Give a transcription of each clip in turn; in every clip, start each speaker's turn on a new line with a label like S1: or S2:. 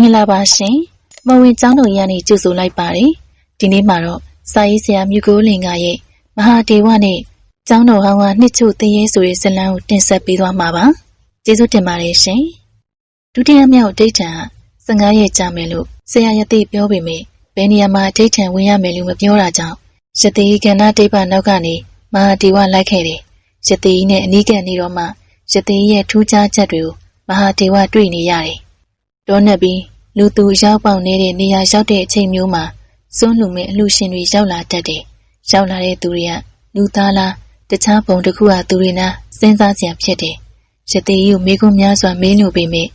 S1: မင်္ဂလာပါရှင်မဝင်ကျောင်းတော်ရန်နေကြိုဆိုလိုက်ပါတယ်ဒီနေ့မှာတော့စာရေးဆရာမြူကိုလင်ကရဲ့မဟာဒေဝနဲ့ကျောင်းတော်ဟောင်းကနှစ်ချို့တရေဆိုတဲ့ဇာတ်လမ်းကိုတင်ဆက်ပေးသွားမှာပါကျေးဇူးတင်ပါတယ်ရှင်ဒုတိယမြောက်ဒိဋ္ဌံ15ရက်ကြာမယ်လို့ဆရာရတိပြောပေမယ့်ဘယ်နေရာမှာဒိဋ္ဌံဝင်ရမယ်လို့မပြောတာကြောင့်ရတိကဏ္ဍဒိဗ္ဗနောက်ကနေမဟာဒေဝလိုက်ခဲ့တယ်ရတိနဲ့အနီးကပ်နေတော့မှရတိရဲ့ထူးခြားချက်တွေကိုမဟာဒေဝတွေ့နေရတယ် တောနဲ့ပြီးလူသူရောက်ပေါက်နေတဲ့နေရာရောက်တဲ့အချိန်မျိုးမှာစွန့်လူမဲ့အလှရှင်တွေရောက်လာတတ်တယ်။ရောက်လာတဲ့သူတွေကလူသားလားတခြားပုံတစ်ခုဟာသူတွေနာစဉ်းစားကြံဖြစ်တယ်။ရသေးကြီးကိုမေးခွန်းများစွာမေးလို့ပေမဲ့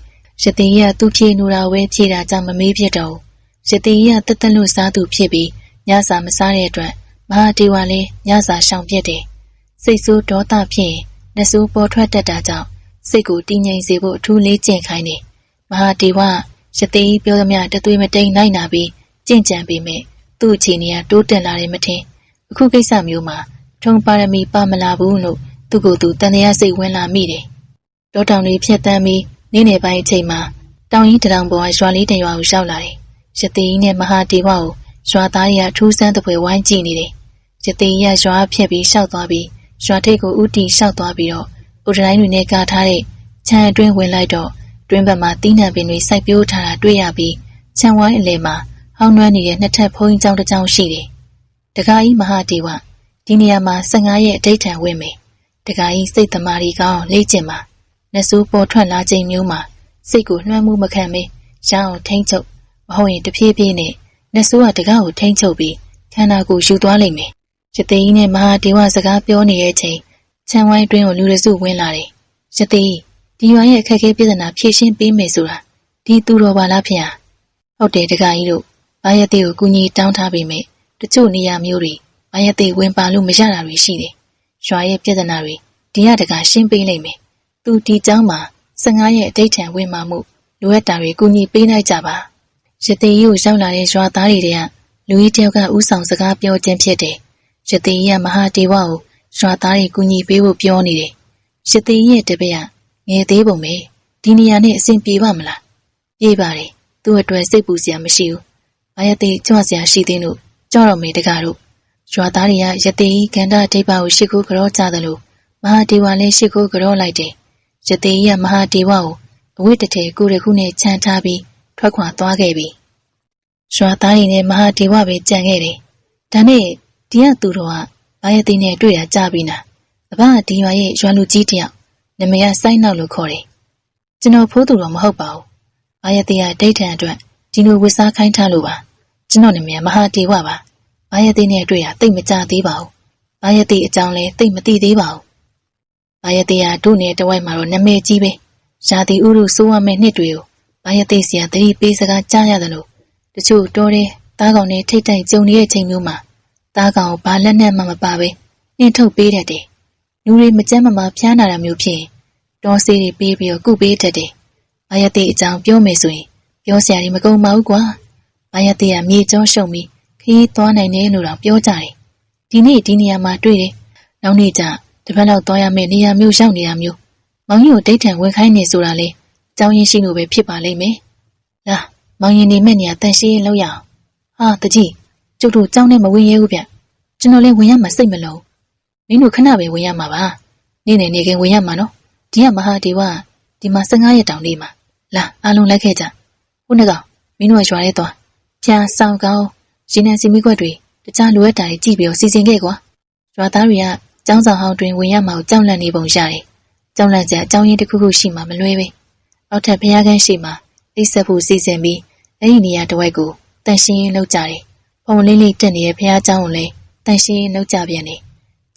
S1: ရသေးကြီးကသူ့ဖြေနူတာဝဲဖြေတာကြောင့်မမေးဖြစ်တော့ဘူး။ရသေးကြီးကတက်တက်လို့စားသူဖြစ်ပြီးညစာမစားတဲ့အတွက်မဟာဒေဝလည်းညစာရှောင်ပြစ်တယ်။စိတ်ဆိုးဒေါသဖြစ်ရင်နှဆိုးပေါ်ထွက်တတ်တာကြောင့်စိတ်ကိုတည်ငြိမ်စေဖို့အထူးလေးကျင့်ခိုင်းတယ်။ မဟာဒေဝရသေးကြီးပြောသမျှတသွေးမတိန်နိုင်နာပြီးကြင့်ကြံပေမဲ့သူ့အခြေအနေကတိုးတက်လာတယ်မထင်အခုကိစ္စမျိုးမှာထုံပါရမီပါမလာဘူးလို့သူ့ကိုယ်သူတန်တရားစိတ်ဝင်လာမိတယ်တောတောင်လေးဖြတ်တန်းပြီးနေ့နယ်ပိုင်းအချိန်မှာတောင်ကြီးတံတောင်ပေါ်ကရွာလေးတရွာကိုရောက်လာတယ်ရသေးကြီးနဲ့မဟာဒေဝကိုရွာသားတွေကထူးဆန်းတဲ့ပွဲဝိုင်းကြည့်နေတယ်ရသေးကြီးကရွာဖြတ်ပြီးရှောက်သွားပြီးရွာထိပ်ကိုဥတီရှောက်သွားပြီးတော့ဥဒတိုင်းတွေနဲ့ကာထားတဲ့ခြံအတွင်းဝင်လိုက်တော့ တွင်းဘက်မှာတီးနှံပင်တွေစိုက်ပျိုးထားတာတွေ့ရပြီးခြံဝိုင်းအလယ်မှာဟောင်းနှွမ်းနေတဲ့နှစ်ထပ်ဖုံးကျောင်းတစ်ကျောင်းရှိတယ်။တခါကြီးမဟာဒေဝဒီနေရာမှာ15ရက်အဋိဌံဝင်မယ်။တခါကြီးစိတ်သမารီကောင်းလေ့ကျင့်မှာနှဆိုးပေါ်ထွက်လာချိန်မျိုးမှာစိတ်ကိုလွှမ်းမှုမခံမေးရအောင်ထိမ့်ချုပ်မဟုတ်ရင်တဖြည်းဖြည်းနဲ့နှဆိုးကတကားကိုထိမ့်ချုပ်ပြီးခန္ဓာကိုယ်ယူသွားလိမ့်မယ်။ရသေးကြီးနဲ့မဟာဒေဝစကားပြောနေတဲ့အချိန်ခြံဝိုင်းတွင်းကိုလူရစုဝင်လာတယ်။ရသေးကြီး ဒီရွာရဲ့အခက်အခဲပြဿနာဖြေရှင်းပေးမယ်ဆိုတာဒီသူတော်ပါလားဖေ။ဟုတ်တယ်တခါကြီးတို့ဘာယတိကိုကူညီတောင်းထားပေမဲ့တချို့နေရာမျိုးတွေဘာယတိဝင်ပါလို့မရတာတွေရှိတယ်။ရွာရဲ့ပြဿနာတွေဒီရတကရှင်းပေးနိုင်မယ်။သူဒီเจ้าမှာ15ရက်အဋိဌံဝင်มาမှုလိုအပ်တာတွေကူညီပေးနိုင်ကြပါ။ရတိကြီးကိုရောက်လာတဲ့ရွာသားတွေကလူကြီးတယောက်ကဥဆောင်စကားပြောခြင်းဖြစ်တယ်။ရတိကြီးကမဟာဒေဝကိုရွာသားတွေကူညီပေးဖို့ပြောနေတယ်။ရတိကြီးရဲ့တပည့်က ငယ်သေးပုံပဲဒီနေရာနဲ့အဆင်ပြေပါမလား။ပြေးပါတယ်။သူ့အတွက်စိတ်ပူစရာမရှိဘူး။ဘာယတိကြွစရာရှိသေးလို့ကြောက်တော့မေတကားတို့ရွာသားတွေကယတိကန္တာဒိဗ္ဗကိုရှိခိုးကြောကြသလိုမဟာဒေဝလည်းရှိခိုးကြောလိုက်တယ်။ယတိကမဟာဒေဝကိုအဝိတ္တထေကိုရခုနဲ့ခြံထားပြီးထွက်ခွာသွားခဲ့ပြီ။ရွာသားတွေနဲ့မဟာဒေဝပဲကြံခဲ့တယ်။ဒါနဲ့ဒီကသူတော်ကဘာယတိနဲ့တွေ့တာကြပြီနာ။အဘကဒီရွာရဲ့ရွာလူကြီးတယောက် နမရစိုက်နောက်လို့ခေါ်တယ်။ကျွန်တော်ဖိုးသူတော်မဟုတ်ပါဘူး။ဘာယတိကဒိဋ္ဌံအတွက်ဒီလိုဝစ်စားခိုင်းထားလို့ပါကျွန်တော်နာမည်မဟာဒေဝပါဘာယတိနဲ့တွေ့ရတိတ်မကြသေးပါဘူးဘာယတိအကြောင်းလဲတိတ်မသိသေးပါဘူးဘာယတိကတို့နယ်တဝိုက်မှာတော့နာမည်ကြီးပဲရာသီဥတုစိုးရမယ့်နှစ်တွေကိုဘာယတိစီကတတိပေးစကားကြားရတယ်လို့တချို့တော်တယ်တားကောင်နဲ့ထိတ်တိုက်ကြုံနေတဲ့ချိန်မျိုးမှာတားကောင်ဘာလက်နဲ့မှမပါပဲနှင်းထုတ်ပေးတတ်တယ် လူတွေမကြမ်းမမာဖျားနာတာမျိုးဖြစ်ရင်တောဆေးတွေပေးပြီးတော့ကုပေးတတ်တယ်ဘာယတိအကြောင်းပြောမယ်ဆိုရင်ပြောစရာတွေမကုန်ပါဘူးကွာ။မာယတိကမြေကျောရှုံပြီးခရီးသွားနိုင်တယ်လို့တော့ပြောကြတယ်။ဒီနေ့ဒီနေရာမှာတွေ့တယ်။နောက်နေ့ကျတပတ်လောက်သွားရမယ့်နေရာမျိုးရောက်နေတာမျိုး။မောင်ကြီးကိုဒိတ်ထံဝင်ခိုင်းနေဆိုတာလေ။ကြောင်းရင်ရှိလို့ပဲဖြစ်ပါလိမ့်မယ်။လာမောင်ရင်နေမဲ့နေရာတန်ရှင်းရင်လောက်ရအောင်။ဟာတကြီးကျုပ်တို့ကြောင်းနဲ့မဝင်ရဘူးဗျ။ကျွန်တော်လည်းဝင်ရမှာစိတ်မလုံး။ မင်းတို့ခဏပဲဝင်ရမှာပါနေ့နဲ့နေခင်ဝင်ရမှာနော်ဒီကမဟာဒီဝဒီမှာ15ရက်တောင်နေမှာလာအားလုံးလိုက်ခဲ့ကြခုနကမင်းတို့ရွာရဲသွားပြန်ဆောင်ကောင်းရင်းနှံစီမိခွက်တွေတခြားလိုအပ်တာတွေကြည့်ပြီးတော့စီစဉ်ခဲ့ကွာရွာသားတွေကကျောင်းဆောင်ဟောင်းတွင်ဝင်ရမှာကိုကြောက်လန့်နေပုံရတယ်ကြောက်လန့်စရာအကြောင်းရင်းတစ်ခုခုရှိမှမလွဲပဲအောက်ထပ်ဘုရားခန်းရှိမှအိဆက်ဖို့စီစဉ်ပြီးအဲ့ဒီနေရာတစ်ဝက်ကိုတန်ရှင်းရင်လောက်ကြတယ်ဖုံလေးလေးတက်နေတဲ့ဘုရားကျောင်းကိုလည်းတန်ရှင်းရင်လောက်ကြပြန်တယ်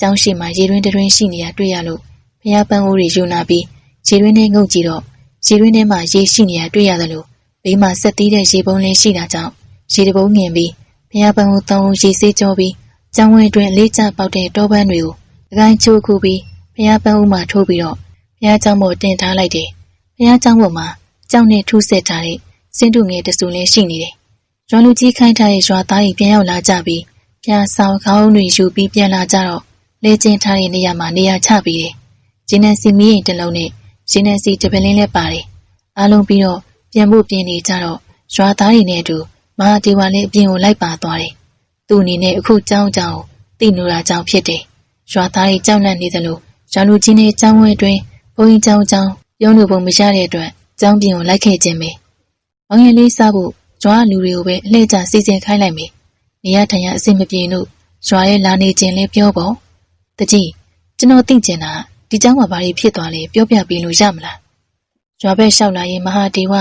S1: ကျောင်းရှိမှရေတွင်းတွင်းရှိနေတာတွေ့ရလို့ဖျားပန်းအိုးတွေယူနာပြီးရေတွင်းထဲငုတ်ကြည့်တော့ရေတွင်းထဲမှာရေရှိနေတာတွေ့ရတယ်လို့ဘေးမှာဆက်သီးတဲ့ရေပုံးလေးရှိတာကြောင့်ရေတပုံးငင်ပြီးဘုရားပန်းကိုသုံးရေစေးကြောပြီးကျောင်းဝင်းတွင်လေးကျပေါက်တဲ့တောပန်းတွေကိုအကိုင်းချိုးခုပြီးဘုရားပန်းဦးမှာထိုးပြီးတော့ဘုရားကျောင်းပေါ်တင်ထားလိုက်တယ်။ဘုရားကျောင်းပေါ်မှာကြောက်နဲ့ထူးဆက်ထားတဲ့စင်းတုငယ်တဆူလည်းရှိနေတယ်။ရွာလူကြီးခိုင်းထားတဲ့ရွာသားတွေပြန်ရောက်လာကြပြီးဘုရားဆောင်ခေါင်းတွေယူပြီးပြန်လာကြတော့ လေကျင်းထားတဲ့နေရာမှာနေရာချပြီးတယ်။ဂျင်းနန်စီမီးရင်တလုံးနဲ့ဂျင်းနန်စီတပလင်းလည်းပါတယ်။အားလုံးပြီးတော့ပြန်ဖို့ပြင်နေကြတော့ရွာသားတွေနဲ့အတူမဟာဒေဝလည်းအပြင်ကိုလိုက်ပါသွားတယ်။သူ့အနေနဲ့အခုကြောင်းကြောင်းသိနိုတာကြောင့်ဖြစ်တယ်။ရွာသားတွေကြောက်လန့်နေသလိုရွာလူကြီးနဲ့ကျောင်းဝဲအတွင်းဘုန်းကြီးကျောင်းကျောင်းရုံးလို့ပုံမရတဲ့အတွက်ကျောင်းပြင်ကိုလိုက်ခဲ့ခြင်းပဲ။မောင်ရင်လေးစားဖို့ရွာလူတွေကိုပဲအလှည့်ကျစီစဉ်ခိုင်းလိုက်မယ်။နေရထိုင်ရအဆင်မပြေလို့ရွာရဲ့လာနေခြင်းလဲပြောပေါ့။ တကြီးကျွန်တော်သိကျင်တာဒီเจ้าမှာဘာတွေဖြစ်သွားလဲပြောပြပေးလို့ရမလား။ရွာဘက်လျှောက်လာရင်မဟာဒေဝ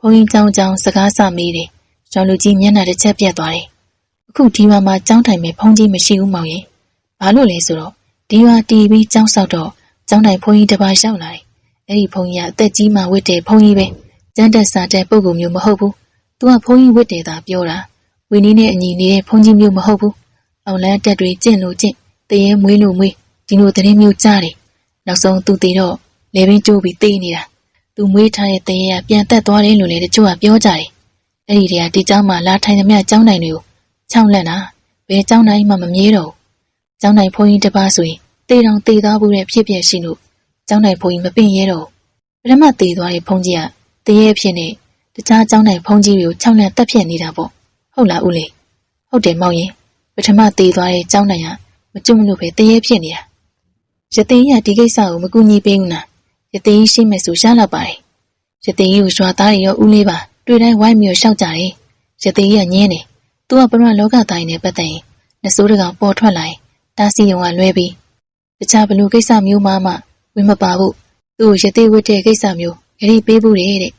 S1: ဘုန်းကြီးเจ้าเจ้าစကားစမေးတယ်။ရွာလူကြီးမျက်နှာတစ်ချက်ပြတ်သွားတယ်။အခုဒီမှာမှာကျောင်းထိုင်မဲ့ဘုန်းကြီးမရှိဘူးမောင်ရင်။ဘာလို့လဲဆိုတော့ဒီရွာတီးပြီးကျောင်းဆောက်တော့ကျောင်းတိုင်ဘုန်းကြီးတစ်ပါးလျှောက်လာတယ်။အဲ့ဒီဘုန်းကြီးကအသက်ကြီးမှဝတ်တဲ့ဘုန်းကြီးပဲ။ကျန်းတက်စာတဲ့ပုံကူမျိုးမဟုတ်ဘူး။ तू ကဘုန်းကြီးဝတ်တယ်သာပြောတာ။ဝီနီးနဲ့အညီနေတဲ့ဘုန်းကြီးမျိုးမဟုတ်ဘူး။အောင်လန်းတက်တွေကျင့်လို့ကျင့် တရေမွေးလို့မွေးဒီလိုတရင်မျိုးကြားတယ်။နောက်ဆုံးသူတည်တော့လေပင်ကျိုးပြီးတေးနေတာ။ तू မွေးထားတဲ့တရေကပြန်တက်သွားတယ်လို့လည်းတချို့ကပြောကြတယ်။အဲ့ဒီတည်းကဒီเจ้าမှာလာထိုင်သမျှကျောင်းတိုင်တွေကိုချောင်းလက်တာဘယ်ကျောင်းတိုင်မှမမြဲတော့ဘူး။ကျောင်းတိုင်ဘုန်းကြီးတစ်ပါးဆိုရင်တေးတောင်တေးသားဘူးတဲ့ဖြစ်ဖြစ်ရှိလို့ကျောင်းတိုင်ဘုန်းကြီးမပင့်ရဲတော့ပထမတေးသွားတဲ့ဘုန်းကြီးကတရေဖြစ်နေတခြားကျောင်းတိုင်ဘုန်းကြီးတွေကိုချောင်းလက်တက်ဖြစ်နေတာပေါ့ဟုတ်လားဦးလေးဟုတ်တယ်မောင်ရင်ပထမတေးသွားတဲ့ကျောင်းတိုင်က မကျွတ်မလို့ပဲတရေဖြစ်နေတာရသေးရဒီကိစ္စကိုမကူညီပေးဘူးလားရသေးရှိမယ်ဆိုရှားလောက်ပါတယ်ရသေးကိုရွာသားတွေရောဦးလေးပါတွေ့တိုင်းဝိုင်းမျိုးရှောက်ကြတယ်ရသေးကညင်းတယ်သူကပရမလောကတိုင်းနဲ့ပတ်သက်ရင်နှစိုးတကောင်ပေါ်ထွက်လာရင်တားစီယုံကလွဲပြီးတခြားဘလို့ကိစ္စမျိုးမှမဝင်မပါဘူးသူ့ကိုရသေးဝတ်တဲ့ကိစ္စမျိုးဂရီပေးဖို့တဲ့တဲ့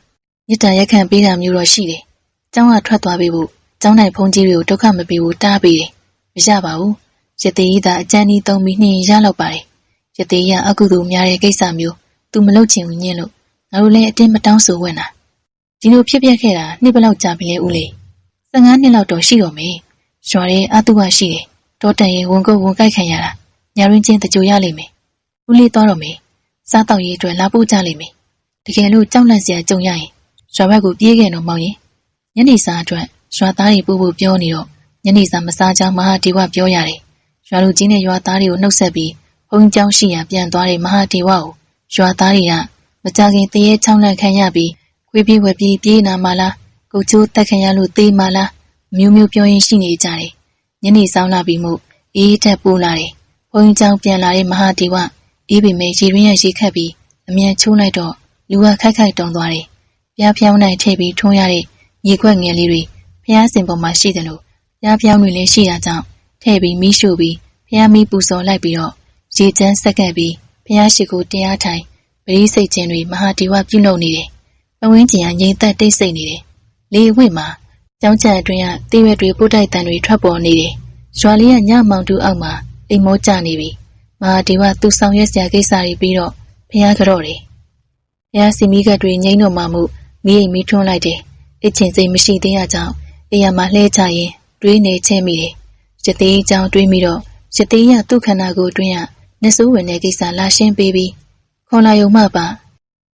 S1: မြစ်တာရက်ခံပေးတာမျိုးတော့ရှိတယ်။ကျောင်းကထွက်သွားပြီဖို့ကျောင်းနိုင်ဖုန်ကြီးတွေကိုဒုက္ခမပေးဘူးတားပေးတယ်။မရပါဘူး။ ရသေးကြီးသာအကျန်းကြီးသုံးပြီးနှင်းရလောက်ပါတယ်။ရသေးကြီးကအကုသိုလ်များတဲ့ကိစ္စမျိုးသူမလုပ်ချင်ဘူးညင်လို့ငါတို့လည်းအတင်းမတောင်းဆိုဝင်တာ။ဒီလိုဖြစ်ပျက်ခဲ့တာနှစ်ဘလောက်ကြာပြီလဲဦးလေး။15နှစ်လောက်တော့ရှိတော့မေ။ရွာရဲအတုဝရှိတယ်။တောတန်ရင်ဝန်ကုတ်ဝန်ကိုက်ခံရတာ။ညာရင်းချင်းတကြိုရလိမ့်မယ်။ဦးလေးသွားတော့မေ။စားတော့ရေးအတွက်လာပို့ကြလိမ့်မယ်။တကယ်လို့ကြောက်လန့်စရာကြုံရရင်ရွာဘက်ကိုပြေးခဲ့တော့မောင်ရင်ညနေစာအတွက်ရွာသားတွေပို့ဖို့ပြောနေတော့ညနေစာမစားကြောင်းမဟာဒေဝပြောရတယ်။ ရွာလူကြီးနဲ့ရွာသားတွေကိုနှုတ်ဆက်ပြီးဘုံကျောင်းရှိရာပြန်သွားတဲ့မဟာဒေဝကိုရွာသားတွေကမကြခင်တရေချောင်းလန့်ခံရပြီးခွေးပြေးဝက်ပြေးပြေးနာမလားကိုချိုးတက်ခံရလို့တေးမလားမျိုးမျိုးပြောရင်းရှိနေကြတယ်။ညနေဆောင်လာပြီးမှအေးထက်ပိုးလာတယ်။ဘုံကျောင်းပြန်လာတဲ့မဟာဒေဝအေးပေမဲ့ရေရင်းရရှိခတ်ပြီးအမြန်ချိုးလိုက်တော့လူကခိုက်ခိုက်တုံသွားတယ်။ပြားဖြောင်းနိုင်ထိပ်ပြီးထုံးရတဲ့မြေခွက်ငယ်လေးတွေဖျားစင်ပေါ်မှာရှိတယ်လို့ပြားဖြောင်းတွေလည်းရှိတာကြောင့် ထည့်ပြီးမီးရှို့ပြီးဖျားမီးပူဇော်လိုက်ပြီးတော့ရေချမ်းဆက်ကပ်ပြီးဖျားရှိကိုတရားထိုင်ပရိစိတ်ချင်းတွေမဟာဒီဝပြုလုပ်နေတယ်။ပဝင်းကျင်ကငြိမ်သက်တိတ်ဆိတ်နေတယ်။လေဝိမှာကျောင်းချံအတွင်းကတေးရွက်တွေပို့တိုက်တန်တွေထွက်ပေါ်နေတယ်။ရွာလေးကညမောင်တူအောက်မှာအိမ်မောကျနေပြီ။မဟာဒီဝသူဆောင်ရွက်စရာကိစ္စတွေပြီးတော့ဖျားကြော့တယ်။ဖျားစီမီကတ်တွေငိမ့်တော့မှမှုမိအိမ်မီးထွန်းလိုက်တယ်။အချင်းစိတ်မရှိသေးရကြောင်းအိယာမှာလှဲချရင်တွေးနေချင်းမိတယ်။ ရသေးအကြောင်းတွေးမိတော့ရသေးရသူ့ခန္ဓာကိုယ်အတွင်းကနှဆိုးဝင်တဲ့ကိစ္စလာရှင်းပေးပြီးခေါ်လာယုံမှပါ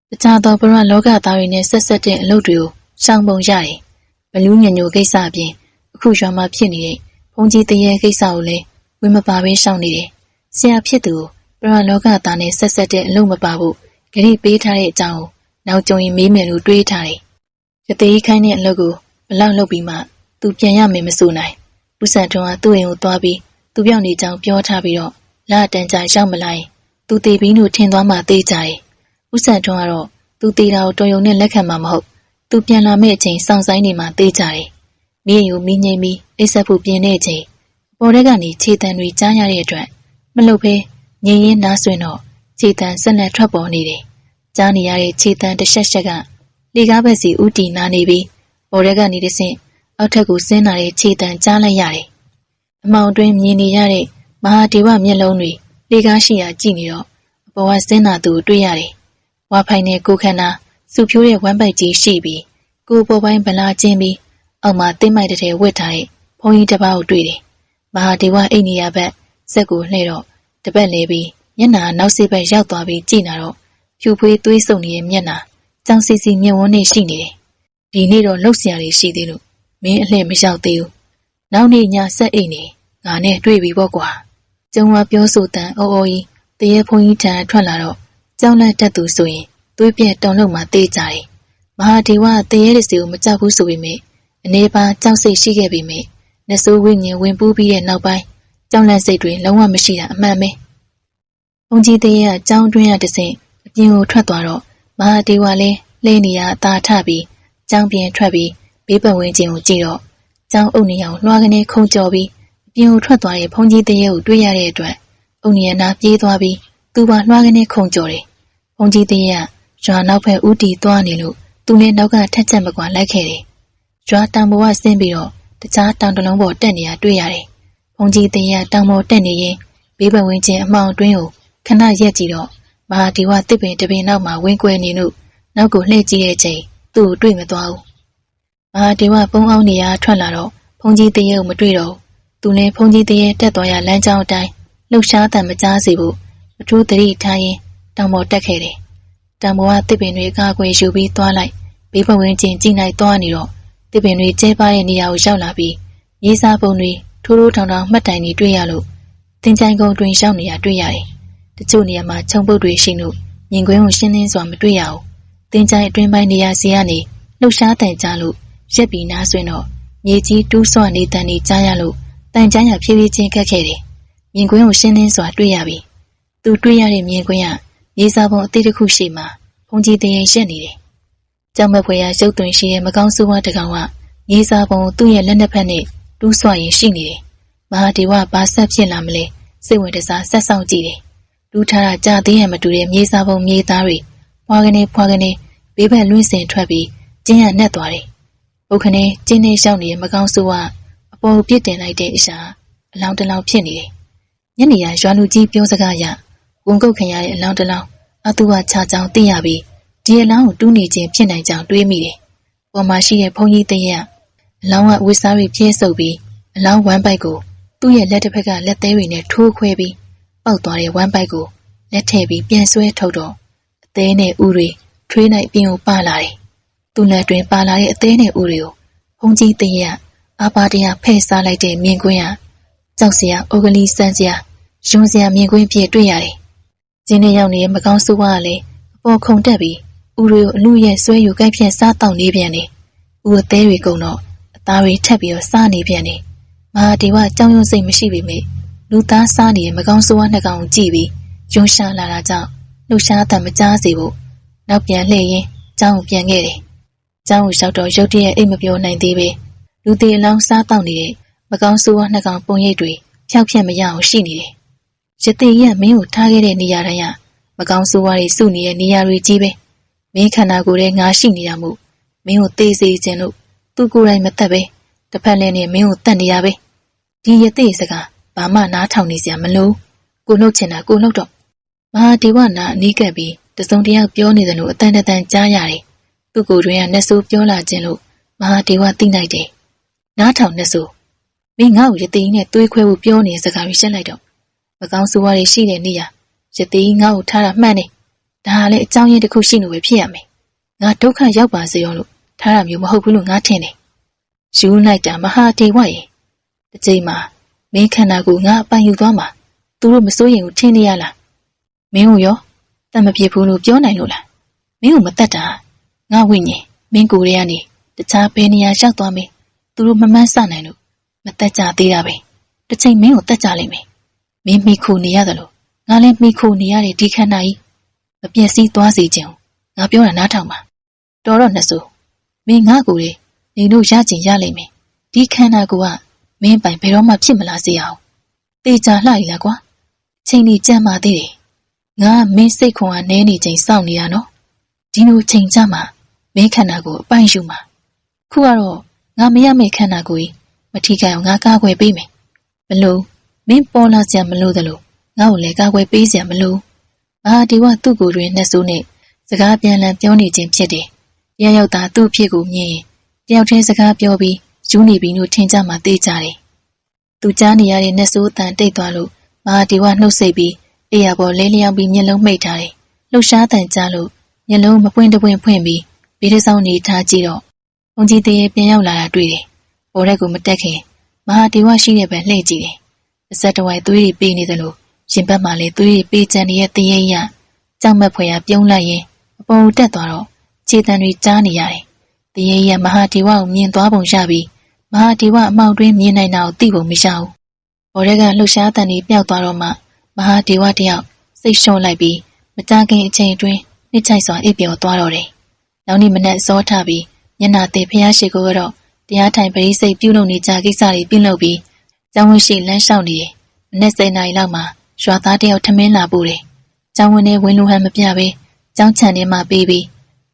S1: တခြားသောဘရလောကသားတွေနဲ့ဆက်ဆက်တဲ့အလုပ်တွေကိုရှောင်ပုံရတယ်။ဘလူးညညိုကိစ္စအပြင်အခုရွာမှာဖြစ်နေတဲ့ဘုံကြီးတရေကိစ္စကိုလည်းဝင်မပါဘဲရှောင်နေတယ်။ဆရာဖြစ်သူကိုဘရလောကသားနဲ့ဆက်ဆက်တဲ့အလုပ်မပါဘူးဂရိပေးထားတဲ့အကြောင်းကိုနောက်ကြုံရင်မေးမယ်လို့တွေးထားတယ်။ရသေးခိုင်းတဲ့အလုပ်ကိုဘလောက်လုပ်ပြီးမှသူပြန်ရမယ်မဆိုနိုင်။ ဦးစံထွန်းကသူ့အိမ်ကိုသွားပြီးသူပြောင်းနေကြောင်းပြောထားပြီးတော့လာတန်ကြာရောက်မလာရင်သူတည်ပြီးလို့ထင်သွားမှသိကြတယ်။ဦးစံထွန်းကတော့သူတည်တာကိုတော်ရုံနဲ့လက်ခံမှာမဟုတ်။သူပြန်လာမယ့်အချိန်စောင့်ဆိုင်နေမှသိကြတယ်။မိရင်ကိုမိငိမ့်ပြီးအိတ်ဆက်ဖို့ပြင်တဲ့အချိန်ပေါ်တဲ့ကနေခြေတံတွေကြားရတဲ့အတွက်မလုပ်ဘဲငြိမ်ရင်းနားဆွင့်တော့ခြေတံဆက်လက်ထွက်ပေါ်နေတယ်။ကြားနေရတဲ့ခြေတံတစ်ချက်ချက်ကလေကားဘက်စီဥတီနာနေပြီးပေါ်တဲ့ကနေတဆင့် အောက်ထပ်ကိုဆင်းလာတဲ့ခြေတံကြားလိုက်ရတယ်။အမောင်တွင်မြင်နေရတဲ့မဟာဒေဝမျက်လုံးတွေလေကားရှိရာကြည့်နေတော့အပေါ်ကဆင်းလာသူကိုတွေ့ရတယ်။ဝါဖိုင်နဲ့ကိုခန္ဓာစုဖြိုးတဲ့ဝမ်းပိုက်ကြီးရှိပြီးကိုပေါ်ပိုင်းဗလာချင်းပြီးအောက်မှာတင်းမိုက်တဲ့ဝတ်ထားတဲ့ဘုံကြီးတစ်ပါးကိုတွေ့တယ်။မဟာဒေဝအိတ်နေရဘက်စက်ကိုလှည့်တော့တပတ်လဲပြီးမျက်နာနောက်စိဘက်ရောက်သွားပြီးကြည့်နေတော့ဖြူဖွေးသွေးဆုံနေတဲ့မျက်နာကြောင်စီစီမျက်ဝန်းနဲ့ရှိနေတယ်။ဒီနေ့တော့လှုပ်ရှားတွေရှိသေးလို့ မင်းအလှည့်မရောက်သေးဘူး။နောက်နေ့ညဆက်အိတ်နေငါနဲ့တွေ့ပြီပေါ့ကွာ။ကျုံဝါပြောဆိုတန်အော်အော်ကြီးတရေဖုန်ကြီးထံထွက်လာတော့ကြောင်းလန့်တက်သူဆိုရင်သွေးပြက်တုံလုံးမှတေးကြတယ်မဟာဒေဝတရေရစီကိုမကြောက်ဘူးဆိုပေမဲ့အနေပါကြောက်စိတ်ရှိခဲ့ပေမဲ့နတ်ဆိုးဝိညာဉ်ဝင်ပူးပြီးတဲ့နောက်ပိုင်းကြောက်လန့်စိတ်တွေလုံးဝမရှိတာအမှန်ပဲ။ဘုံကြီးတရေကအကြောင်းတွင်းရတဲ့ဆင့်အပြင်ကိုထွက်သွားတော့မဟာဒေဝလည်းလဲနေရအသာထပြီးကြောင်းပြန်ထွက်ပြီး ဘေးပတ်ဝန်းကျင်ကိုကြည့်တော့ကြောင်းအုပ်နေအောင်လွှာကနေခုံကြော်ပြီးအပြင်ကိုထွက်သွားတဲ့ဘုံကြီးတရေကိုတွေ့ရတဲ့အတွက်အုပ်နေရနာပြေးသွားပြီးသူပါလွှာကနေခုံကြော်တယ်။ဘုံကြီးတရေကရွာနောက်ဘက်ဦးတီသွားနေလို့သူနဲ့နောက်ကထက်ချက်မကွာလိုက်ခဲ့တယ်။ရွာတောင်ပေါ်ကဆင်းပြီးတော့တခြားတောင်တလုံးပေါ်တက်နေတာတွေ့ရတယ်။ဘုံကြီးတင်ရတောင်ပေါ်တက်နေရင်ဘေးဘဝင်းချင်းအမောင်အတွင်းကိုခဏရက်ကြည့်တော့မဟာဒီဝတစ်ပင်တပင်နောက်မှာဝင်းကွဲနေလို့နောက်ကိုလှည့်ကြည့်တဲ့ချိန်သူ့ကိုတွေ့မသွားဘူး။ မဟာဒီဝပုံအောင်နေရထွက်လာတော့ဘုံကြီးတင်ရကိုမတွေ့တော့သူလည်းဘုံကြီးတင်ရတက်သွားရလမ်းကြောင်းအတိုင်းလှုပ်ရှားတံမကြားစီဖို့အထူးသတိထားရင်တောင်ပေါ်တက်ခဲ့တယ်။တောင်ပေါ်ကတစ်ပင်တွေကာကွယ်ယူပြီးသွားလိုက်ဘေးဘဝင်းချင်းကြည့်နိုင်သွားနေတော့တစ်ပင်တွေကျဲပါတဲ့နေရာကိုရောက်လာပြီးရေးစားပုံတွေထိုးထိုးထောင်ထောင်မှတ်တိုင်တွေတွေ့ရလို့တင်ချိုင်ကုန်းတွင်ရောက်နေရတွေ့ရတယ်။တချို့နေရာမှာခြုံပုတ်တွေရှိလို့မြင်ကွင်းကိုရှင်းလင်းစွာမတွေ့ရဘူး။တင်ချိုင်အတွင်းပိုင်းနေရာစီကနေလှုပ်ရှားတန်ကြလို့ ရက်ပြီးနားဆွင့်တော့မြေကြီးတူးဆွနေတန်နေကြားရလို့တန်ကြမ်းရဖြည်းဖြည်းချင်းကတ်ခဲ့တယ်။မြင်ကွင်းကိုရှင်းလင်းစွာတွေ့ရပြီ။သူတွေ့ရတဲ့မြင်ကွင်းကရေးစားပုံအသေးတစ်ခုရှိမှဘုံကြီးတရင်ရက်နေတယ်။ကြောင်မက်ဖွယ်ရရုပ်သွင်းရှိတဲ့မကောင်းဆိုးဝါးတစ်ကောင်ကရေးစားပုံသူ့ရဲ့လက်နှစ်ဖက်နဲ့တူးဆွရင်ရှိနေတယ်။မဟာဒေဝဘာဆက်ဖြစ်လာမလဲစိတ်ဝင်တစားဆက်ဆောင်ကြည့်တယ်။တူးထားတာကြာသေးရမတူတဲ့မြေစားပုံမြေသားတွေဖွာကနေဖွာကနေဘေးဘက်လွင့်စင်ထွက်ပြီးကျင်းရနှက်သွားတယ်။ ဘုတ်ခနဲ့ကျင်းနေရောက်နေတဲ့မကောင်းဆိုးကအပေါ်ပြစ်တင်လိုက်တဲ့အရှာအလောင်းတလောင်ဖြစ်နေတယ်။ညနေရရွာလူကြီးပြောစကားရဝန်ကုတ်ခင်ရတဲ့အလောင်းတလောင်အတူကခြာကြောင်သိရပြီးဒီအလောင်းကိုတူးနေခြင်းဖြစ်နိုင်ကြောင်းတွေးမိတယ်။ပေါ်မှာရှိတဲ့ဘုံကြီးတရက်အလောင်းကဝစ်စားတွေပြည့်စုပ်ပြီးအလောင်းဝမ်းပိုက်ကိုသူ့ရဲ့လက်တစ်ဖက်ကလက်သေးတွေနဲ့ထိုးခွဲပြီးပေါက်သွားတဲ့ဝမ်းပိုက်ကိုလက်ထည့်ပြီးပြန်ဆွဲထုတ်တော့အသေးနဲ့ဥတွေထွေးနိုင်ပြင်ကိုပါလာတယ်။ သူ့လက်တွင်ပါလာတဲ့အသေးနဲ့ဥတွေကိုဘုံကြီးတရက်အာပါတရဖဲ့စားလိုက်တဲ့မြင်ကွင်းကကြောက်စရာအိုဂလီစမ်းစရာယွန်းစရာမြင်ကွင်းပြည့်တွေ့ရတယ်။ကျင်းနဲ့ရောက်နေတဲ့မကောင်းဆိုးဝါးကလည်းအပေါ်ခုန်တက်ပြီးဥတွေကိုအလူရဲ့ဆွဲယူကိုက်ဖြန့်စားတောက်နေပြန်တယ်။ဥအသေးတွေကုန်တော့အသားတွေထက်ပြီးတော့စားနေပြန်တယ်။မဟာဒေဝကြောင်ရုံစိတ်မရှိပေမဲ့လူသားစားနေတဲ့မကောင်းဆိုးဝါးနှစ်ကောင်ကိုကြည့်ပြီးယွန်းရှာလာတာကြောင့်လှူရှားတံမကြားစေဖို့နောက်ပြန်လှည့်ရင်ကျောင်းကိုပြန်ခဲ့တယ်။ ကျောင်းကိုရောက်တော့ရုတ်တရက်အိတ်မပြောနိုင်သေးပဲလူသေးအလောင်းစားတောက်နေတဲ့မကောင်းဆိုးဝါးနှစ်ကောင်ပုံရိပ်တွေဖျောက်ဖျက်မရအောင်ရှိနေတယ်။ရသေးရမင်းကိုထားခဲ့တဲ့နေရာတိုင်းကမကောင်းဆိုးဝါးတွေစုနေတဲ့နေရာတွေကြီးပဲ။မင်းခန္ဓာကိုယ်ထဲငါရှိနေတာမို့မင်းကိုသေစေခြင်းလို့သူကိုယ်တိုင်မသက်ပဲတစ်ဖက်လည်းနဲ့မင်းကိုတတ်နေရပဲ။ဒီရသေးစကားဘာမှနားထောင်နေစရာမလိုကိုလှုပ်ချင်တာကိုလှုပ်တော့မဟာဒီဝနာအနီးကပ်ပြီးတစုံတယောက်ပြောနေတယ်လို့အတန်တန်ကြားရတယ်။ သူ့ကိုယ်တွင်ကနှဆိုးပြောလာခြင်းလို့မဟာဒီဝသိနိုင်တယ်။နားထောင်နှဆိုးမင်းငါ့ကိုရသေးနဲ့သွေးခွဲဖို့ပြောနေတဲ့စကားကိုရှင်းလိုက်တော့မကောင်းဆိုးဝါးတွေရှိတဲ့နေရာရသေးငါ့ကိုထားတာမှန်တယ်။ဒါကလည်းအကြောင်းရင်းတစ်ခုရှိလို့ပဲဖြစ်ရမယ်။ငါဒုက္ခရောက်ပါစေရောလို့ထားတာမျိုးမဟုတ်ဘူးလို့ငါထင်တယ်။ယူလိုက်တာမဟာဒီဝရဲ့တစ်ချိန်မှာမင်းခန္ဓာကိုငါအပိုင်ယူသွားမှာသူတို့မစိုးရင်ကိုထင်းနေရလားမင်းကိုရောတတ်မဖြစ်ဘူးလို့ပြောနိုင်လို့လားမင်းကိုမတတ်တာ ငါဝိညာဉ်မင်းကိုယ်ရဲ့ကနေတခြားဘယ်နေရာရောက်သွားမင်းသူတို့မမှန်းဆနိုင်လို့မတတ်ကြသေးတာပဲတစ်ချိန်မင်းကိုတတ်ကြလိမ့်မယ်မင်းမိခိုနေရတယ်လို့ငါလည်းမိခိုနေရတဲ့ဒီခန္ဓာကြီးမပြည့်စည်သွားစေခြင်းငါပြောတာနားထောင်ပါတော်တော့နှစ်ဆိုမင်းငါကိုယ်လေနေတို့ရကျင်ရလိမ့်မယ်ဒီခန္ဓာကိုကမင်းပိုင်ဘယ်တော့မှဖြစ်မလာစေအောင်တေချာလှရည်လားကွာချိန်ကြီးကြမ်းပါသေးတယ်ငါမင်းစိတ်ခွန်ကနဲနေချိန်စောင့်နေရနော်ဒီလိုချိန်ကြမှာ မင်းခန္ဓာကိုအပိုင်ယူမှာခုကတော့ငါမရမယ့်ခန္ဓာကိုယ်မထီခိုင်အောင်ငါကာကွယ်ပေးမယ်မလို့မင်းပေါ်လာစရာမလို့သလိုငါ့ကိုလည်းကာကွယ်ပေးစရာမလိုအာဒီဝသူ့ကိုယ်တွင်နှက်ဆိုးနဲ့စကားပြန်လည်ပြောနေခြင်းဖြစ်တယ်တယောက်ယောက်သာသူ့ဖြစ်ကိုမြင်ရင်တယောက်တည်းစကားပြောပြီးယူနေပြီလို့ထင်ကြမှသိကြတယ်သူကြားနေရတဲ့နှက်ဆိုးအတန်တိတ်သွားလို့မဟာဒီဝနှုတ်ဆက်ပြီးအေးရပေါ်လဲလျောင်းပြီးမျက်လုံးမှိတ်ထားတယ်လှုပ်ရှားတန်ကြားလို့မျက်လုံးမပွင့်တပွင့်ဖွင့်ပြီး ဘေးတစ်ဆောင်နေထားကြည့်တော့ဘုံကြီးတရေပြန်ရောက်လာတာတွေ့တယ်ဘော်ရက်ကိုမတက်ခင်မဟာဒီဝရှိတဲ့ဘက်လှည့်ကြည့်တယ်အဆက်တဝိုင်သွေးတွေပေးနေသလိုရင်ဘက်မှာလည်းသွေးတွေပေးချန်နေတဲ့တရေရကြောက်မက်ဖွယ်ရပြုံးလိုက်ရင်အပေါ်တက်သွားတော့ခြခြေတံတွေကြားနေရတယ်။တရေရမဟာဒေဝကိုမြင်သွားပုံရပြီးမဟာဒေဝအမောင်တွင်းမြင်နိုင်တာကိုသိပုံမရဘူး။ဘော်ရဲကလှူရှားတန်တွေပျောက်သွားတော့မှမဟာဒေဝတယောက်စိတ်ရှုံးလိုက်ပြီးမကြခင်အချိန်အတွင်းနှစ်ချိုက်စွာအိပ်ပျော်သွားတော့တယ်။ နောက်နေ့မနက်စောထပြီးညနာသေးဖျားရှိခိုးကတော့တရားထိုင်ပရိစိတ်ပြုလုပ်နေကြကိစ္စတွေပြုလုပ်ပြီးကျောင်းဝင်းရှိလမ်းလျှောက်နေတယ်။မနေ့စိန်နိုင်လောက်မှာရွာသားတယောက်ထမင်းလာပို့တယ်။ကျောင်းဝင်းနဲ့ဝင်းလူဟန်မပြပဲကျောင်းချန်ထဲမှာပေးပြီး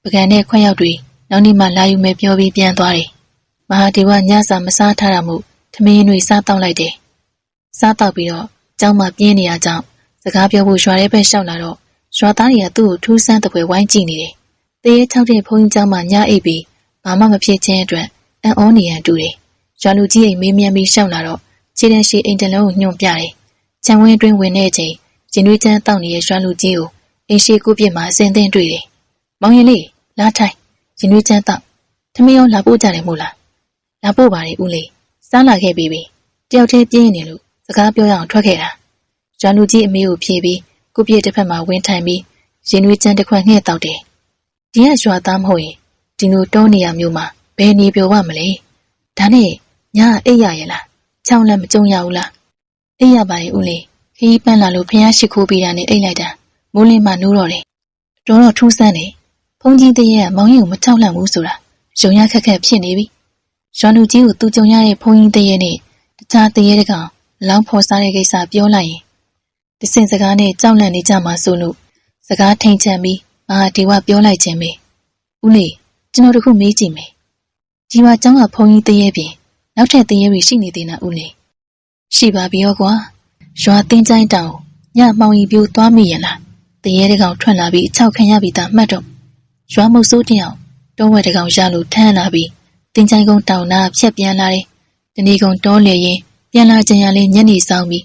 S1: ပကံနဲ့ခွက်ရောက်တွေနောက်နေ့မှလာယူမယ်ပြောပြီးပြန်သွားတယ်။မဟာဒေဝညစာမစားထားတာမို့ထမင်းတွေစားတောက်လိုက်တယ်။စားတောက်ပြီးတော့ကျောင်းမှာပြင်းနေရကြောင်းစကားပြောဖို့ရွာထဲပဲလျှောက်လာတော့ရွာသားတွေကသူ့ကိုထူးဆန်းတဲ့ပွဲဝိုင်းကြည့်နေတယ်။ တရေချောက်တဲ့ဘုန်းကြီးကျောင်းမှာညအိပ်ပြီးဘာမှမဖြစ်ခြင်းအတွက်အံ့ဩနေရန်တူတယ်။ရွာလူကြီးအိမ်မေးမြန်းပြီးရှောက်လာတော့ခြေတန်းရှိအိမ်တလုံးကိုညွှန်ပြတယ်။ခြံဝင်းအတွင်းဝင်တဲ့အချိန်ရင်တွေးချမ်းတောက်နေတဲ့ရွာလူကြီးကိုအိမ်ရှိကိုပြစ်မှာအစင်သင့်တွေ့တယ်။မောင်ရင်လေးလာထိုင်ရင်တွေးချမ်းတောက်ထမင်းရောလာပို့ကြတယ်မို့လား။လာပို့ပါလေဦးလေးစားလာခဲ့ပြီပြီ။တယောက်တည်းပြင်းနေလို့စကားပြောရအောင်ထွက်ခဲ့တာ။ရွာလူကြီးအမေကိုဖြေပြီးကိုပြည့်တစ်ဖက်မှာဝင်ထိုင်ပြီးရင်တွေးချမ်းတစ်ခွက်ငှဲ့တောက်တယ်။ ဒီကရွာသားမဟုတ်ရင်ဒီလိုတောနေရမျိုးမှာဘယ်နေပြောပါမလဲဒါနဲ့ညအိပ်ရရဲ့လားချောင်းလည်းမကြုံရဘူးလားအိပ်ရပါရဲ့ဦးလေးခီးပန်းလာလို့ဖះရှိခိုးပေးတာနဲ့အိပ်လိုက်တာမိုးလင်းမှနိုးတော့တယ်တော်တော်ထူးဆန်းတယ်ဖုန်ကြီးတည်းရဲ့မောင်ရင်ကိုမချောက်လန့်ဘူးဆိုတာယုံရခက်ခက်ဖြစ်နေပြီရွာလူကြီးကိုသူကြုံရတဲ့ဖုန်ကြီးတည်းရဲ့နဲ့တခြားတည်းရဲ့တကောင်လောင်းဖော်စားတဲ့ကိစ္စပြောလိုက်ရင်တစင်စကားနဲ့ကြောက်လန့်နေကြမှာဆိုလို့စကားထိန်ချန်ပြီး မဟာဒီဝပြောလိုက်ခြင်းပဲဦးလေးကျွန်တော်တခုမေးကြည့်မယ်။ဒီမှာကျောင်းကဖုန်ကြီးတရေပြင်နောက်ထပ်တရေတွေရှိနေသေးလားဦးလေး။ရှိပါပြီရောကွာ။ရွာတင်းချိုင်းတောင်ညမှောင်ရီပြိုးသွားမိရလား။တရေတကောင်ထွက်လာပြီးအချောက်ခံရပြီးသားမှတ်တော့ရွာမုတ်ဆိုးတယောက်တောဝက်တကောင်ရလို့ထမ်းလာပြီးတင်းချိုင်းကုန်းတောင်နာဖြတ်ပြန်လာတယ်။တနေ့ကုန်တောလေရင်ပြန်လာကြရလေးညနေဆောင်ပြီး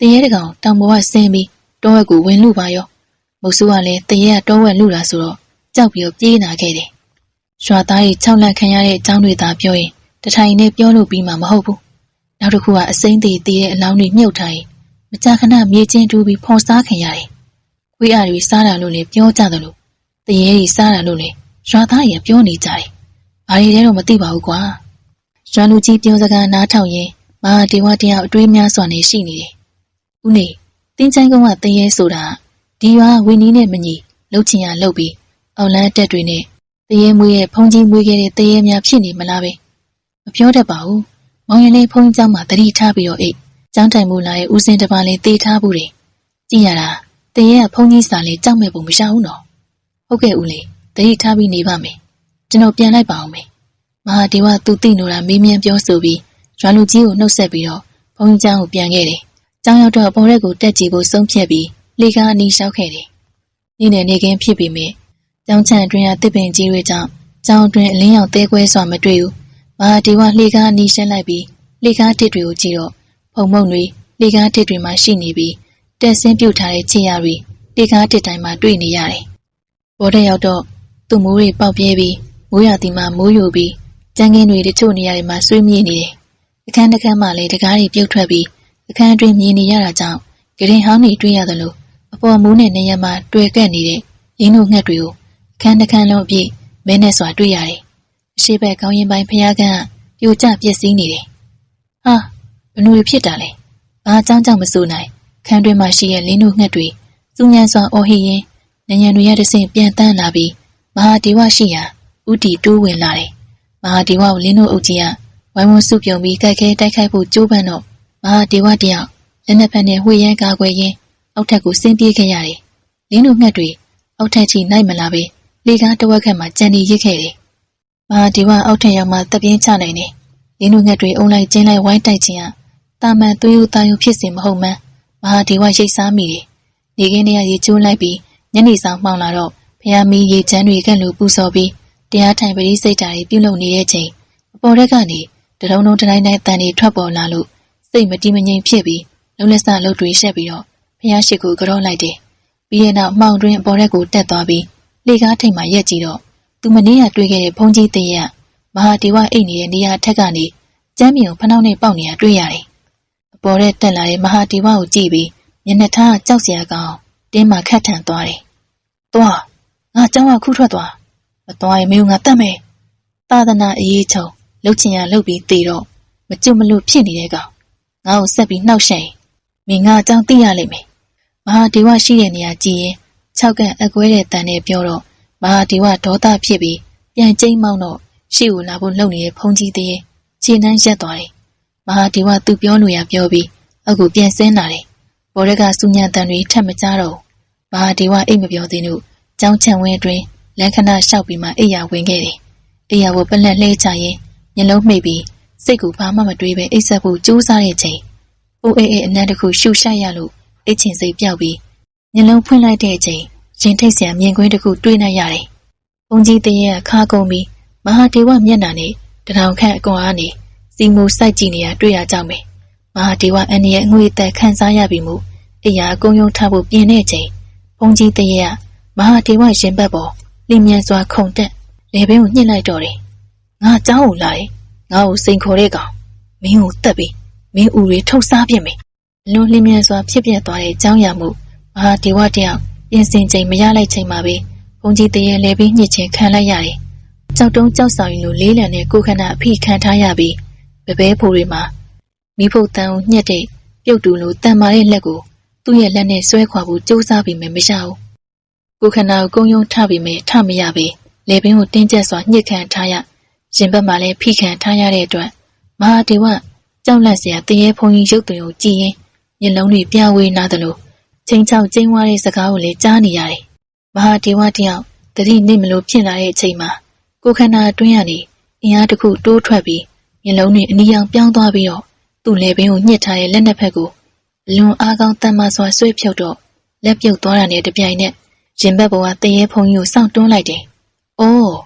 S1: တရေတကောင်တောင်ပေါ်ကဆင်းပြီးတောဝက်ကိုဝင်လူပါရော။ မုတ်ဆိုးကလည်းတရေကတောဝက်လူလာဆိုတော့ကြောက်ပြီးတော့ပြေးနာခဲ့တယ်ရွာသားကြီး၆လန့်ခံရတဲ့အကြောင်းတွေသာပြောရင်တထိုင်နဲ့ပြောလို့ပြီးမှမဟုတ်ဘူး။နောက်တစ်ခုကအစိမ့်သေးသေးတဲ့အလောင်းတွေမြုပ်ထားရင်မကြာခဏမြေချင်းတူးပြီးဖော်စားခင်ရတယ်။ခွေးအားတွေစားတာလို့လည်းပြောကြတယ်လို့တရေတွေစားတာလို့လည်းရွာသားကြီးပြောနေကြတယ်။ဘာတွေလဲတော့မသိပါဘူးကွာ။ရွာလူကြီးပြောစကားနားထောင်ရင်မဟာဒေဝတရားအတွေးများစွာနဲ့ရှိနေတယ်။ဦးနေတင်းချိုင်းကုန်းကတရေဆိုတာ ဒီရွာဝင်းနီးနဲ့မညီလှုပ်ချင်ရလှုပ်ပြီးအောင်လန်းတက်တွေနဲ့တရေမွေးရဲ့ဖုန်ကြီးမွေးခဲ့တဲ့တရေများဖြစ်နေမလားပဲမပြောတတ်ပါဘူးမောင်ရင်လေးဖုန်ကြီးเจ้าမှာတတိထားပြီးတော့အိတ်ကျောင်းတိုင်မူလာရဲ့ဦးစင်တပါလေးတေးထားဘူးတယ်ကြည့်ရတာတရေကဖုန်ကြီးစာလေးကြောက်မဲ့ပုံမရှာဘူးနော်ဟုတ်ကဲ့ဦးလေးတတိထားပြီးနေပါမယ်ကျွန်တော်ပြန်လိုက်ပါအောင်မယ်မဟာဒေဝသူသိနိုတာမေးမြန်းပြောဆိုပြီးရွာလူကြီးကိုနှုတ်ဆက်ပြီးတော့ဘုန်းကြီးကျောင်းကိုပြန်ခဲ့တယ်ကျောင်းရောက်တော့ပေါ်ရက်ကိုတက်ကြည့်ဖို့ဆုံးဖြတ်ပြီး လေကားအနီးလျှောက်ခဲ့တယ်နေ့နဲ့နေခင်းဖြစ်ပြီးမြဲကျောင်းချန်အတွင်းကတစ်ပင်ကြီးတွေကြောင့်ကျောင်းအတွင်းအလင်းရောင်တဲခွဲစွာမတွေ့ဘူး။မဟာဒီဝလှေကားနီးရှင်းလိုက်ပြီးလှေကားတစ်တွေကိုကြည့်တော့ဖုံမုံတွေလှေကားတစ်တွေမှာရှိနေပြီးတက်ဆင်းပြုတ်ထားတဲ့ခြေရတွေလှေကားတစ်တိုင်းမှာတွေ့နေရတယ်။ဘော်တဲ့ရောက်တော့သူ့မိုးတွေပေါက်ပြဲပြီးမိုးရသည်မှာမိုးယိုပြီးကြမ်းကင်းတွေတချို့နေရာတွေမှာဆွေးမြေ့နေတယ်။အခန်းတစ်ခန်းမှာလည်းတကားတွေပြုတ်ထွက်ပြီးအခန်းအတွင်းမြင်နေရတာကြောင့်ဂရင်ဟောင်းတွေတွေ့ရသလို အပေါ်မိုးနဲ့နေရမှာတွေ့ကပ်နေတဲ့ရင်းတို့ငှက်တွေကိုခန်းတစ်ခန်းလုံးအပြည့်မဲနဲ့စွာတွေ့ရတယ်။အရှိဘက်ကောင်းရင်ပိုင်းဖျားကန်းကပြိုကျပျက်စီးနေတယ်။ဟာဘနူတွေဖြစ်တာလဲ။ဘာအကြောင်းကြောင့်မစိုးနိုင်ခန်းတွင်းမှာရှိတဲ့လင်းတို့ငှက်တွေစူးညံစွာအော်ဟစ်ရင်းနညံတွေရတဲ့ဆင့်ပြန်တန်းလာပြီးမဟာဒေဝရှိရာဥတီတိုးဝင်လာတယ်။မဟာဒေဝကိုလင်းတို့အုပ်ကြီးကဝိုင်းဝန်းစုပြုံပြီးကြိုက်ခဲတိုက်ခိုက်ဖို့ကြိုးပမ်းတော့မဟာဒေဝတယောက်လက်နက်ဖက်နဲ့ဝှေ့ရမ်းကာကွယ်ရင်း အောက်ထက်ကိုဆင်းပြေးခဲ့ရတယ်။လင်းတို့ငှက်တွေအောက်ထက်ချီနိုင်မလာပဲလေကားတဝက်ခက်မှာကြံနေရစ်ခဲ့တယ်။မဟာဒီဝအောက်ထက်ရောက်မှတပြင်းချနိုင်တယ်။ရင်းနှုတ်ငှက်တွေအုံလိုက်ကျင်းလိုက်ဝိုင်းတိုက်ခြင်းဟာတာမန်သွေးဦးသားရုံဖြစ်စဉ်မဟုတ်မှန်းမဟာဒီဝရိတ်စားမိတယ်။နေခင်းထဲကရေချိုးလိုက်ပြီးညနေဆောင်မှောင်လာတော့ဖျားမီရေချမ်းတွေကလူပူစော်ပြီးတရားထိုင်ပရိစိတ်ဓာတ်တွေပြုလုပ်နေတဲ့ချိန်အပေါ်ရက်ကနေတရုံလုံးတတိုင်းတိုင်းတန်တွေထွက်ပေါ်လာလို့စိတ်မတိမငြိမ်ဖြစ်ပြီးလုံးလက်စလှုပ်တွေရှက်ပြီးတော့ လျှားရှိကိုကြောလိုက်တယ်။ပြီးရင်နောက်မှောင်တွင်ပေါ်ရက်ကိုတက်သွားပြီးလေကားထိတ်မှရက်ကြည့်တော့သူမနေ့ကတွေ့ခဲ့တဲ့ဘုန်းကြီးတရက်မဟာဒေဝအိတ်နေတဲ့နေရာထက်ကနေကျမ်းမြေကိုဖနှောင်းနဲ့ပေါက်နေတာတွေ့ရတယ်။အပေါ်ရက်တက်လာတဲ့မဟာဒေဝကိုကြည့်ပြီးမျက်နှာထားကြောက်စရာကောင်းတင်းမှခတ်ထန်သွားတယ်။သွားငါကျောင်းကခုထွက်သွားမသွားရင်မင်းကငါတတ်မယ်။သာသနာအရေးချုပ်လှုပ်ချင်ရလှုပ်ပြီးသေတော့မကြုံမလို့ဖြစ်နေတဲ့ကောင်ငါ့ကိုဆက်ပြီးနှောက်ရှက်မင်းငါအကြောင်းသိရလိမ့်မယ် မဟာဒေဝရှိတဲ့နေရာကြည့်ရင်၆ကန်အကွဲတဲ့တန်နဲ့ပြောတော့မဟာဒေဝဒေါသဖြစ်ပြီးပြန်ကျိမ်းမောင်းတော့ရှေ့ကိုလာဖို့လှုပ်နေတဲ့ဖုန်ကြီးတည်းခြေနှမ်းရက်သွားတယ်မဟာဒေဝသူပြောလို့ရပြောပြီးအခုပြန်ဆင်းလာတယ်ဘော်ရက်ကစူညံတန်တွေထက်မကြတော့မဟာဒေဝအိတ်မပြောသေးလို့ကြောင်းချံဝင်းအတွင်းလန်ခဏလျှောက်ပြီးမှအိယာဝင်ခဲ့တယ်အိယာကိုပလက်လှဲချရင်မျက်လုံးမှိတ်ပြီးစိတ်ကူဘာမှမတွေးပဲအိတ်ဆက်ဖို့ကြိုးစားတဲ့ချိန်အိုးအေးအေးအနက်တစ်ခုရှူရှိုက်ရလို့ အိတ်ချင်စိတ်ပြောက်ပြီးမျက်လုံးဖွင့်လိုက်တဲ့အချိန်ရင်ထိတ်ဆရာမြင်ကွင်းတစ်ခုတွေ့နိုင်ရတယ်။ဘုံကြီးတရေကခါကုန်ပြီးမဟာဒေဝမျက်နှာနဲ့တထောင်ခန့်အကွန်အားနေစီမူစိုက်ကြည့်နေရတွေ့ရကြောင်းပဲ။မဟာဒေဝအန်ရဲ့အငွေသက်ခန်းစားရပြီမို့အရာအကုန်ယုံထားဖို့ပြင်တဲ့ချိန်ဘုံကြီးတရေကမဟာဒေဝရင်ဘတ်ပေါ်လင်းမြန်စွာခုန်တက်လေဘင်းကိုညှစ်လိုက်တော့တယ်။ငါเจ้าကိုလာတယ်။ငါ့ကိုစိန်ခေါ်တဲ့ကောင်မင်းကိုတက်ပြီးမင်းဦးတွေထုတ်စားပြင်မယ်။ လွန်လင်းမြန်စွာဖြစ်ပြသွားတဲ့အကြောင်းအရာမှုမဟာဒေဝတယောက်ပြင်ဆင်ချိန်မရလိုက်ချိန်မှာပဲဘုံကြီးတရေလဲပြီးညှစ်ချင်းခံလိုက်ရတယ်။ကြောက်တုံးကြောက်ဆောင်ရင်လိုလေးလံတဲ့ကိုခန္ဓာအဖိခံထားရပြီးဘပဲဖိုးတွေမှာမိဖို့တန်ကိုညှက်တဲ့ပြုတ်တူလိုတန်မာတဲ့လက်ကိုသူ့ရဲ့လက်နဲ့ဆွဲခွာဖို့ကြိုးစားပြီးမှမရဘူး။ကိုခန္ဓာကိုကုန်းယုံထပြီးမှထမရပဲလေပင်ကိုတင်းကျပ်စွာညှစ်ခံထားရရင်ဘက်မှာလည်းဖိခံထားရတဲ့အတွက်မဟာဒေဝကြောက်လန့်စရာတရေဖုံကြီးရုပ်သွင်းကိုကြည်ရင် မျက်လုံးတွေပြဝေးနာသလိုချင်းချောက်ကျင်းဝါတဲ့စကားကိုလည်းကြားနေရတယ်။မဟာဒေဝတယောက်တတိနေမလို့ဖြစ်လာတဲ့အချိန်မှာကိုခန္ဓာအတွင်းကနေအင်အားတစ်ခုတိုးထွက်ပြီးမျက်လုံးတွေအနီရောင်ပြောင်းသွားပြီးတော့သူ့လေပင်ကိုညှစ်ထားတဲ့လက်နှစ်ဖက်ကိုအလွန်အားကောင်းတမ်းမစွာဆွေးဖြုတ်တော့လက်ပြုတ်သွားတာနဲ့တပြိုင်နက်ရင်ဘက်ပေါ်ကတရေဖုံကြီးကိုစောင့်တွန်းလိုက်တယ်။အိုး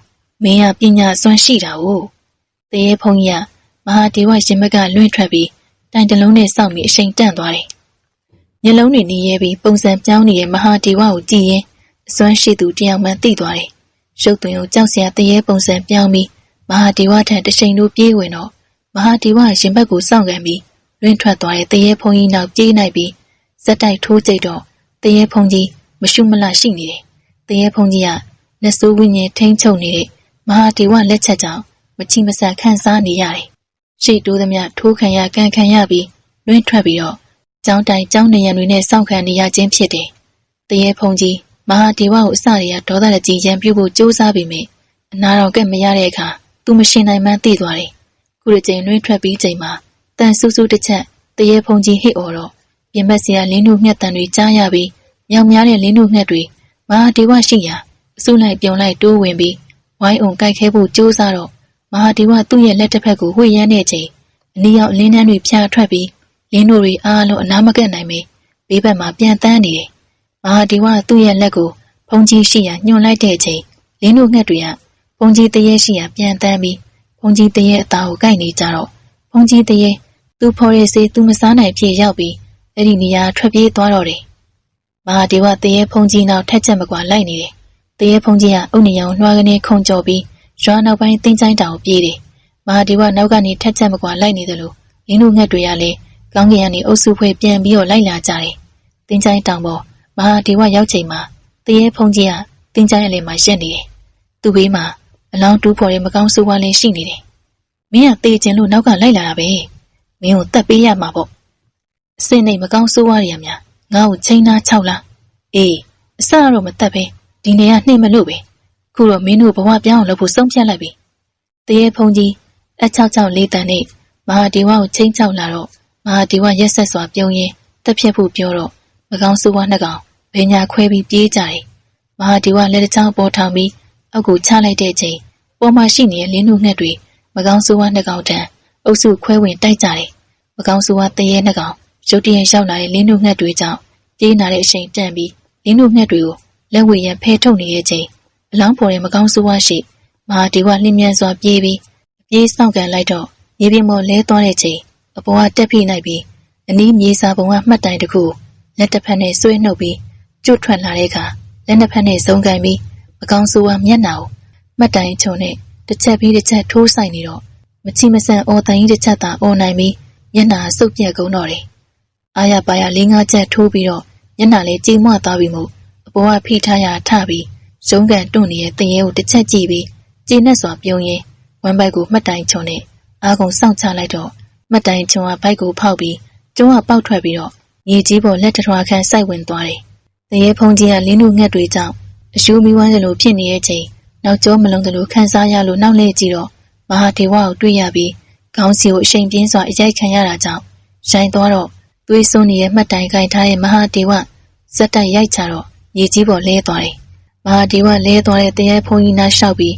S1: မင်းကပညာစွမ်းရှိတာ哦။တရေဖုံကြီးကမဟာဒေဝရင်ဘက်ကလွင့်ထွက်ပြီး တိုင်တလုံးနဲ့စောင့်ပြီးအရှိန်တန့်သွားတယ်။မျက်လုံးတွေနေရဲပြီးပုံစံပြောင်းနေတဲ့မဟာဒေဝကိုကြည့်ရင်အစွမ်းရှိသူတယောက်မှသိသွားတယ်။ရုပ်သွင်းကိုကြောက်စရာတရေပုံစံပြောင်းပြီးမဟာဒေဝထံတရှိန်တို့ပြေးဝင်တော့မဟာဒေဝရင်ဘက်ကိုစောင့်ကန်ပြီးလွင့်ထွက်သွားတဲ့တရေဖုံကြီးနောက်ပြေးနိုင်ပြီးဇက်တိုက်ထိုးကြိတ်တော့တရေဖုံကြီးမရှုမလရှိနေတယ်။တရေဖုံကြီးကလက်စိုးဝင်းကြီးထိမ့်ချုပ်နေတဲ့မဟာဒေဝလက်ချက်ကြောင့်မချီမဆန်ခန့်စားနေရတယ်။ ရှေ့တိုးသမျှထိုးခံရကန်ခံရပြီးလွင့်ထွက်ပြီးတော့ကျောင်းတိုင်ကျောင်းနေရံတွေနဲ့စောင့်ခံနေရခြင်းဖြစ်တယ်။တရေဖုံကြီးမဟာဒေဝကိုအစတွေကဒေါသနဲ့ကြည်ရန်ပြုဖို့ကြိုးစားပြီးမြင်အနာတော်ကက်မရတဲ့အခါသူမရှင်နိုင်မှန်းသိသွားတယ်။ခုတစ်ချိန်လွင့်ထွက်ပြီးချိန်မှာတန်ဆူးဆူးတစ်ချက်တရေဖုံကြီးဟစ်အော်တော့ပြင်မက်စရာလင်းတို့ငှက်တန်တွေကြားရပြီးမြောင်များတဲ့လင်းတို့ငှက်တွေမဟာဒေဝရှိရာအစုလိုက်ပြုံလိုက်တိုးဝင်ပြီးဝိုင်းအောင်ကြိုက်ခဲဖို့ကြိုးစားတော့ မဟာဒေဝသူ့ရဲ့လက်တစ်ဖက်ကိုဝှေ့ရမ်းတဲ့ချိန်အနီးရောက်လင်းနှန်းတွေဖြာထွက်ပြီးလင်းတို့တွေအားလုံးအနာမကက်နိုင်ပေဘေးဘက်မှာပြန်တန်းနေတယ်။မဟာဒေဝသူ့ရဲ့လက်ကိုဖုန်ကြီးရှိရာညှွန်လိုက်တဲ့ချိန်လင်းတို့ငှက်တွေကဖုန်ကြီးတရေရှိရာပြန်တန်းပြီးဖုန်ကြီးတရေအသားကိုကိုက်နေကြတော့ဖုန်ကြီးတရေသူ့ဖော်ရစေသူမစားနိုင်ပြေရောက်ပြီးအဲ့ဒီနေရာထွက်ပြေးသွားတော့တယ်။မဟာဒေဝတရေဖုန်ကြီးနောက်ထက်ချက်မကွာလိုက်နေတယ်။တရေဖုန်ကြီးကအုတ်နေရောင်နှွားကနေခုန်ကြော်ပြီး ရွာနောက်ပိုင်းတင်းချိုင်းတောင်ပြေးတယ်။မဟာဒေဝနောက်ကနေထက်ချက်မကွာလိုက်နေတယ်လို့လင်းတို့ငှက်တွေကလည်းကောင်းကင်ကနေအုပ်စုဖွဲ့ပြန်ပြီးတော့လိုက်လာကြတယ်။တင်းချိုင်းတောင်ပေါ်မဟာဒေဝရောက်ချိန်မှာတရေဖုန်ကြီးကတင်းချိုင်းအလယ်မှာရက်နေတယ်။သူ့ဘေးမှာအလောင်းတူးဖော်တဲ့မကောင်းဆိုးဝါးလေးရှိနေတယ်။မင်းကတေးကျင်လို့နောက်ကလိုက်လာတာပဲ။မင်းကိုတတ်ပေးရမှာပေါ့။အစင်းနေမကောင်းဆိုးဝါးရများငါ့ကိုချိန်သား၆လား။အေးအစတော့မတတ်ပဲဒီနေရာနှိမ့်မလို့ပဲ။ ခုတော့မင်းတို့ဘဝပြောင်းအောင်လုပ်ဖို့ဆုံးဖြတ်လိုက်ပြီ။တရေဖုန်ကြီးအချောက်ချောက်လေးတန်နဲ့မဟာဒေဝကိုချိန်ချောက်လာတော့မဟာဒေဝရက်ဆက်စွာပြုံးရင်တက်ဖြတ်ဖို့ပြောတော့မကောင်းဆိုးဝါးနှစ်ကောင်ဘယ်ညာခွဲပြီးပြေးကြတယ်။မဟာဒေဝလက်တစ်ချောင်းပေါ်ထောင်ပြီးအောက်ကိုချလိုက်တဲ့ချိန်ပေါ်မှာရှိနေတဲ့လင်းနှုတ်ငှက်တွေမကောင်းဆိုးဝါးနှစ်ကောင်တန်းအုပ်စုခွဲဝင်တိုက်ကြတယ်။မကောင်းဆိုးဝါးတရေနှစ်ကောင်ရုတ်တရက်ရောက်လာတဲ့လင်းနှုတ်ငှက်တွေကြောင့်ပြေးနာတဲ့အချိန်တန့်ပြီးလင်းနှုတ်ငှက်တွေကိုလက်ဝဲရန်ဖဲထုတ်နေတဲ့ချိန် အလောင်းပေါ်တဲ့မကောင်းဆိုးဝါးရှိမဟာဒေဝလင်းမြန်စွာပြေးပြီးအပြေးဆောင်ကန်လိုက်တော့ရေပြင်ပေါ်လဲသွားတဲ့ချိန်အပေါ်ကတက်ဖိနိုင်ပြီးအနီးမြေစာပုံကမှတ်တိုင်တစ်ခုလက်တစ်ဖက်နဲ့ဆွဲနှုတ်ပြီးကျွတ်ထွက်လာတဲ့အခါလက်နှစ်ဖက်နဲ့ဇုံကန်ပြီးမကောင်းဆိုးဝါမျက်နှာကိုမှတ်တိုင်ချုံနဲ့တစ်ချက်ပြီးတစ်ချက်ထိုးဆိုင်နေတော့မချီမဆန်အော်တန်ကြီးတစ်ချက်သာအော်နိုင်ပြီးမျက်နှာစုပ်ပြက်ကုန်တော့တယ်။အားရပါရလေးငါးချက်ထိုးပြီးတော့မျက်နှာလေးကြည်မွသွားပြီးမို့အပေါ်ကဖိထားရထပြီး ရုံးကန်တွန့်နေတဲ့တရေကိုတစ်ချက်ကြည့်ပြီးကျေနပ်စွာပြုံးရင်းဝမ်းဘိုက်ကိုမှတ်တိုင်ချုံနဲ့အာကုံစောင့်ချလိုက်တော့မှတ်တိုင်ချုံကဘိုက်ကိုဖောက်ပြီးကျုံးကပေါက်ထွက်ပြီးတော့မြေကြီးပေါ်လက်တထွားခန့်စိုက်ဝင်သွားတယ်။တရေဖုန်ကြီးကလင်းတို့ငှက်တွေကြောင့်အရှူးမီးဝမ်းစလိုဖြစ်နေတဲ့အချိန်နောက်ကျောမလုံးစလိုခန်းစားရလို့နောက်လှည့်ကြည့်တော့မဟာဒေဝကိုတွေ့ရပြီးခေါင်းစီကိုအရှိန်ပြင်းစွာအရိုက်ခံရတာကြောင့်ရိုင်းသွားတော့သွေးစွန်းနေတဲ့မှတ်တိုင်ကိုင်ထားတဲ့မဟာဒေဝဇက်တိုက်ရိုက်ချတော့မြေကြီးပေါ်လဲသွားတယ်။ မဟာဒေဝလဲသွားတဲ့တရားဖုန်ကြီးနားလျှောက်ပြီး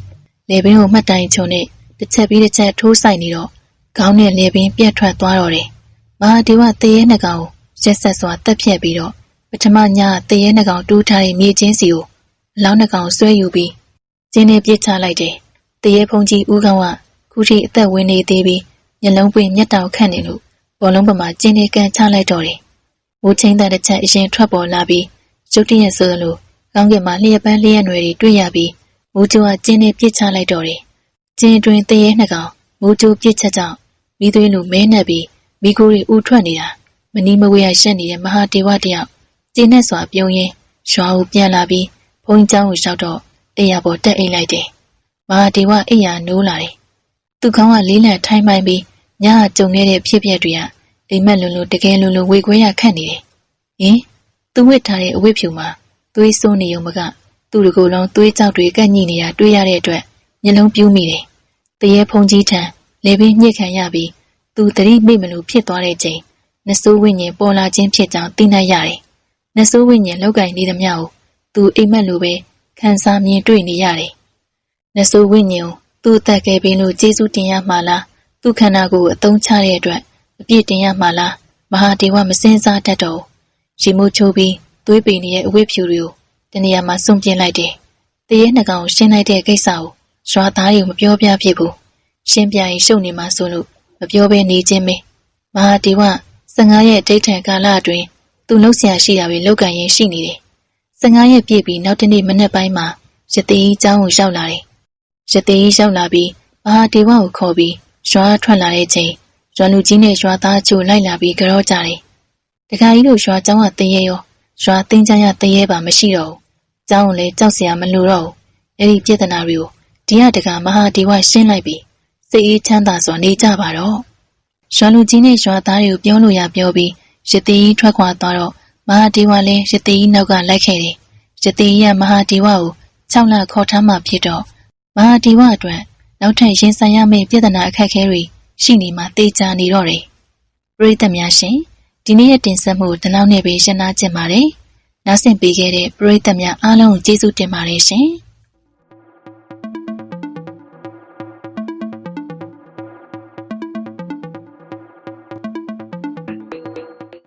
S1: လေပင်ကိုမှတ်တိုင်ချုံနဲ့တစ်ချက်ပြီးတစ်ချက်ထိုးဆိုင်နေတော့ခေါင်းနဲ့လေပင်ပြတ်ထွက်သွားတော့တယ်။မဟာဒေဝတရေနှကောင်ရက်ဆက်စွာတက်ဖြတ်ပြီးတော့ပထမညတရေနှကောင်တူးထားတဲ့မြေချင်းစီကိုအလောင်းနှကောင်ဆွဲယူပြီးကျင်းနဲ့ပြစ်ချလိုက်တယ်။တရေဖုန်ကြီးဦးကောင်ကခုထိအသက်ဝင်နေသေးပြီးမျက်လုံးပွင့်မျက်တောင်ခတ်နေလို့ဘောလုံးပမာကျင်းနဲ့ကန်ချလိုက်တော့တယ်။မိုးချင်းတဲ့တစ်ချက်အရင်ထွက်ပေါ်လာပြီးရုတ်တရက်ဆိုလို ကောင်းကင်မှာလျှက်ပန်းလျှက်နွယ်တွေတွေ့ရပြီးမူးကျိုးကကျင်းနဲ့ပြစ်ချလိုက်တော့တယ်။ကျင်းတွင်တရေနှကောင်မူးကျိုးပြစ်ချက်ကြောင့်မိသွေးလိုမဲနှက်ပြီးမိခိုးတွေဥထွက်နေတာမနီးမဝေးရရှက်နေတဲ့မဟာဒေဝတယောက်ကျင်းနဲ့စွာပြုံးရင်းရွာကိုပြန်လာပြီးဘုန်းကြီးကျောင်းကိုရောက်တော့တရားပေါ်တက်အိတ်လိုက်တယ်။မဟာဒေဝအိယာနိုးလာတယ်။သူခေါင်းကလေးလံထိုင်းပိုင်ပြီးညကကြုံခဲ့တဲ့ဖြစ်ပျက်တွေကအိမ်မက်လုံလုံတကယ်လုံလုံဝေခွဲရခန့်နေတယ်။ဟင်သူဝစ်ထားတဲ့အဝတ်ဖြူမှာ သွေးစိုးနေုံမကသူ့တကူလုံးသွေးကြောက်တွေကန့်ညိနေတာတွေ့ရတဲ့အတွက်မျက်လုံးပြူးမိတယ်။တရေဖုန်ကြီးထံလေပင်ညှစ်ခံရပြီးသူတတိမိမလို့ဖြစ်သွားတဲ့ချိန်နဆိုးဝိညာဉ်ပေါ်လာခြင်းဖြစ်ကြောင်းသိနိုင်ရတယ်။နဆိုးဝိညာဉ်လောက်ကင်နေသမျှကိုသူအိမ်မက်လိုပဲခံစားမြင်တွေ့နေရတယ်။နဆိုးဝိညာဉ်ကိုသူ့အသက်ခဲ့ပြီးလို့ကျေးဇူးတင်ရမှာလားသူ့ခန္ဓာကိုယ်အသုံးချတဲ့အတွက်အပြည့်တင်ရမှာလားမဟာဒေဝမစင်စားတတ်တော့ရီမိုးချိုးပြီး သွေးပီနေတဲ့ဝိဖြူတွေကိုတနေရာမှာစုံပြင်းလိုက်တယ်။တရေနှကောင်ကိုရှင်းလိုက်တဲ့ကိစ္စကိုရွာသားတွေကမပြောပြဖြစ်ဘူး။ရှင်းပြရင်ရှုပ်နေမှာဆိုလို့မပြောဘဲနေခြင်းပဲ။မဟာဒီဝ15ရက်ဒိဋ္ဌံကာလအတွင်းသူလှုပ်ရှားရှိတာပဲလောက်ကန်ရင်ရှိနေတယ်။15ရက်ပြည့်ပြီးနောက်တနေ့မနေ့ပိုင်းမှာရသေးကြီးကျောင်းကိုရောက်လာတယ်။ရသေးကြီးရောက်လာပြီးမဟာဒီဝကိုခေါ်ပြီးရွာထွက်လာတဲ့ချိန်ရွာလူကြီးနဲ့ရွာသားချို့လိုက်လာပြီးကြောကြတယ်။တခါကြီးတို့ရွာကျောင်းကတင်ရရော ရွာသိမ်းကြရတရေပါမရှိတော့ဘူး။ကျောင်းကိုလည်းကြောက်စရာမလိုတော့ဘူး။အဲ့ဒီပြဿနာတွေကိုဒီရတကမဟာဒီဝရှင်းလိုက်ပြီးစိတ်အေးချမ်းသာစွာနေကြပါတော့။ရွာလူကြီးနဲ့ရွာသားတွေကိုပြောလို့ရပြောပြီးရတိကြီးထွက်ခွာသွားတော့မဟာဒီဝလည်းရတိကြီးနောက်ကလိုက်ခဲ့တယ်။ရတိကြီးကမဟာဒီဝကို6လခေါ်ထားမှဖြစ်တော့မဟာဒီဝအတွက်နောက်ထပ်ရင်ဆိုင်ရမယ့်ပြဿနာအခက်အခဲတွေရှိနေမှသိကြနေတော့တယ်။ပရိသတ်များရှင်။ ဒီနေ့ရဲ့တင်ဆက်မှုဒီလောက်နဲ့ပဲရှင်းနာကျင်ပါတယ်။နောက်ဆင့်ပေးခဲ့တဲ့ပရိသတ်များအားလုံးကိုကျေးဇူးတင်ပါတယ်ရှင်။